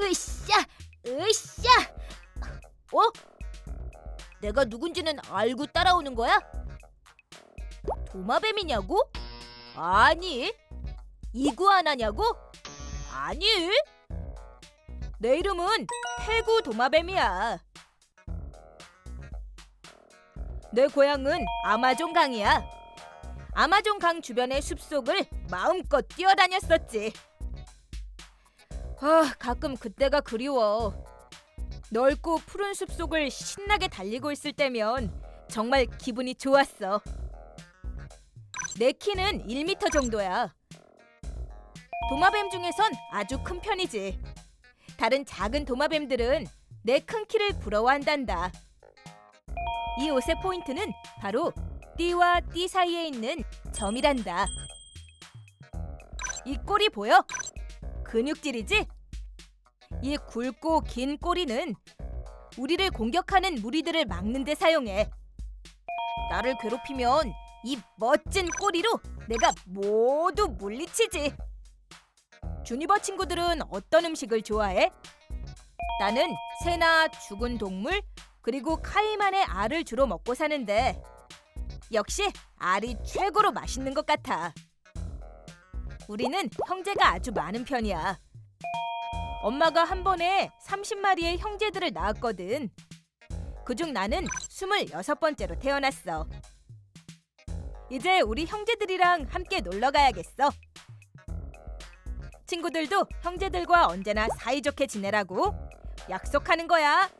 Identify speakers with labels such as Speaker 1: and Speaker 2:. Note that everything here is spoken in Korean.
Speaker 1: 으쌰, 으쌰. 어? 내가 누군지는 알고 따라오는 거야? 도마뱀이냐고? 아니. 이구아나냐고? 아니. 내 이름은 태구 도마뱀이야. 내 고향은 아마존 강이야. 아마존 강 주변의 숲속을 마음껏 뛰어다녔었지. 아, 가끔 그때가 그리워. 넓고 푸른 숲속을 신나게 달리고 있을 때면 정말 기분이 좋았어. 내 키는 1m 정도야. 도마뱀 중에선 아주 큰 편이지. 다른 작은 도마뱀들은 내 큰 키를 부러워한단다. 이 옷의 포인트는 바로 띠와 띠 사이에 있는 점이란다. 이 꼬리 보여? 근육질이지? 이 굵고 긴 꼬리는 우리를 공격하는 무리들을 막는 데 사용해. 나를 괴롭히면 이 멋진 꼬리로 내가 모두 물리치지. 주니버 친구들은 어떤 음식을 좋아해? 나는 새나 죽은 동물 그리고 카이만의 알을 주로 먹고 사는데 역시 알이 최고로 맛있는 것 같아. 우리는 형제가 아주 많은 편이야. 엄마가 한 번에 30마리의 형제들을 낳았거든. 그중 나는 26번째로 태어났어. 이제 우리 형제들이랑 함께 놀러 가야겠어. 친구들도 형제들과 언제나 사이좋게 지내라고 약속하는 거야.